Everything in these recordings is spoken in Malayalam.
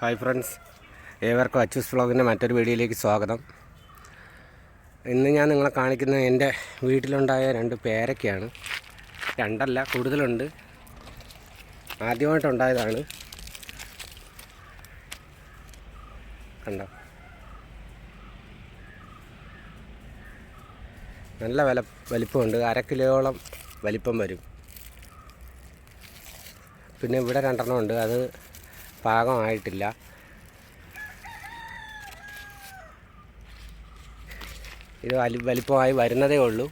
ഹായ് ഫ്രണ്ട്സ് ഏവർക്കും അച്ചൂസ് വ്ളോഗിന്റെ മറ്റൊരു വീഡിയോയിലേക്ക് സ്വാഗതം. ഇന്ന് ഞാൻ നിങ്ങളെ കാണിക്കുന്ന എന്റെ വീട്ടിലുണ്ടായ രണ്ട് പേരക്കയാണ്. രണ്ടല്ല കൂടുതലുണ്ട്. ആദ്യമായിട്ടുണ്ടായതാണ്. കണ്ടോ? നല്ല വില വലിപ്പമുണ്ട്. അര കിലോയോളം വലിപ്പം വരും. പിന്നെ ഇവിടെ രണ്ടെണ്ണം ഉണ്ട്. അത് പാകമായിട്ടില്ല. ഇത് വലി വലിപ്പമായി വരുന്നതേ ഉള്ളൂ.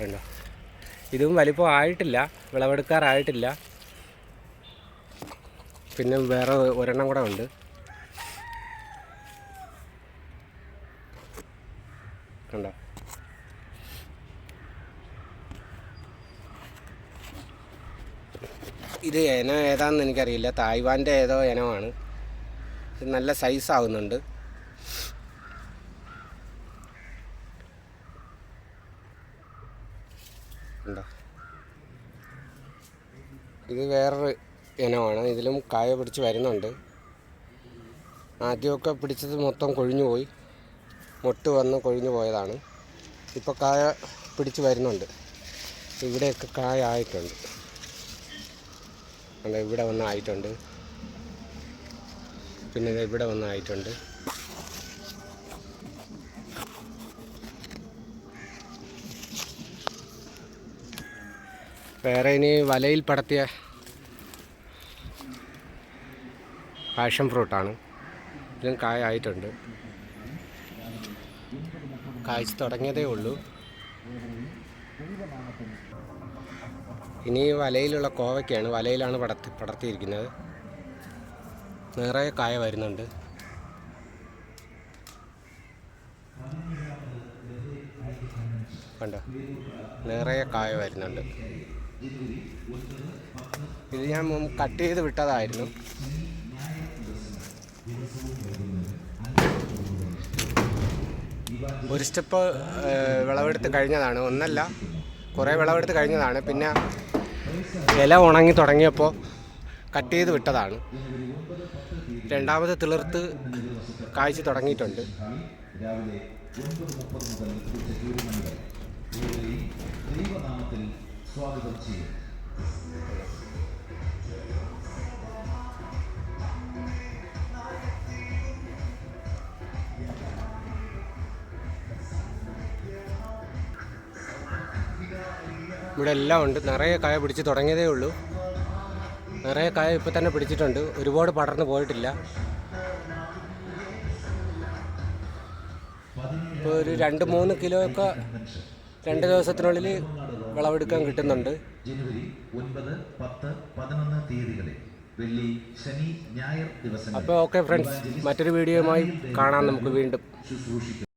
കണ്ടോ? ഇതും വലിപ്പം ആയിട്ടില്ല വിളവെടുക്കാറായിട്ടില്ല. പിന്നെ വേറെ ഒരെണ്ണം കൂടെ ഉണ്ട്. കണ്ടോ? ഇത് ഇനം ഏതാണെന്ന് എനിക്കറിയില്ല. തായ്വാന്റെ ഏതോ ഇനമാണ്. ഇത് നല്ല സൈസ് ആവുന്നുണ്ട്. ഇത് വേറൊരു ഇനമാണ്. ഇതിലും കായ പിടിച്ച് വരുന്നുണ്ട്. ആദ്യമൊക്കെ പിടിച്ചത് മൊത്തം കൊഴിഞ്ഞു പോയി. മൊട്ട് വന്ന് കൊഴിഞ്ഞു പോയതാണ്. ഇപ്പോൾ കായ പിടിച്ച് വരുന്നുണ്ട്. ഇവിടെയൊക്കെ കായ ആയിട്ടുണ്ട്. അല്ല ഇവിടെ വന്നായിട്ടുണ്ട് പിന്നെ ഇവിടെ വന്ന് ആയിട്ടുണ്ട്. വേറെ ഇനി വലയിൽ പടത്തിയ പാഷൻ ഫ്രൂട്ടാണ്. ഇതും കായ ആയിട്ടുണ്ട്. കായ്ച്ചു തുടങ്ങിയതേ ഉള്ളൂ. ഇനി വലയിലുള്ള കോവയ്ക്കാണ്. വലയിലാണ് പടർത്തി പടർത്തിയിരിക്കുന്നത് നിറയെ കായ വരുന്നുണ്ട്. കണ്ടോ? നിറയെ കായ വരുന്നുണ്ട്. ഇത് ഞാൻ കട്ട് ചെയ്ത് വിട്ടതായിരുന്നു. ഒരു സ്റ്റെപ്പ് വിളവെടുത്ത് കഴിഞ്ഞതാണ്. ഒന്നല്ല കുറേ വിളവെടുത്ത് കഴിഞ്ഞതാണ്. പിന്നെ ഇല ഉണങ്ങി തുടങ്ങിയപ്പോൾ കട്ട് ചെയ്ത് വിട്ടതാണ്. രണ്ടാമത് തിളിർത്ത് കാഴ്ച തുടങ്ങിയിട്ടുണ്ട്. ഇവിടെ എല്ലാം ഉണ്ട്. നിറയെ കായ പിടിച്ച് തുടങ്ങിയതേ ഉള്ളൂ. നിറയെ കായ ഇപ്പം തന്നെ പിടിച്ചിട്ടുണ്ട്. ഒരുപാട് പടർന്നു പോയിട്ടില്ല. ഇപ്പോൾ ഒരു രണ്ട് മൂന്ന് കിലോ ഒക്കെ രണ്ട് ദിവസത്തിനുള്ളിൽ വിളവെടുക്കാൻ കിട്ടുന്നുണ്ട്. ജനുവരി ഒൻപത് പത്ത് പതിനൊന്ന് തീയതികളിൽ വെള്ളി ശനി ഞായർ അപ്പോൾ ഓക്കെ ഫ്രണ്ട്സ് മറ്റൊരു വീഡിയോയുമായി കാണാം നമുക്ക് വീണ്ടും. ശുശ്രൂഷിക്കും.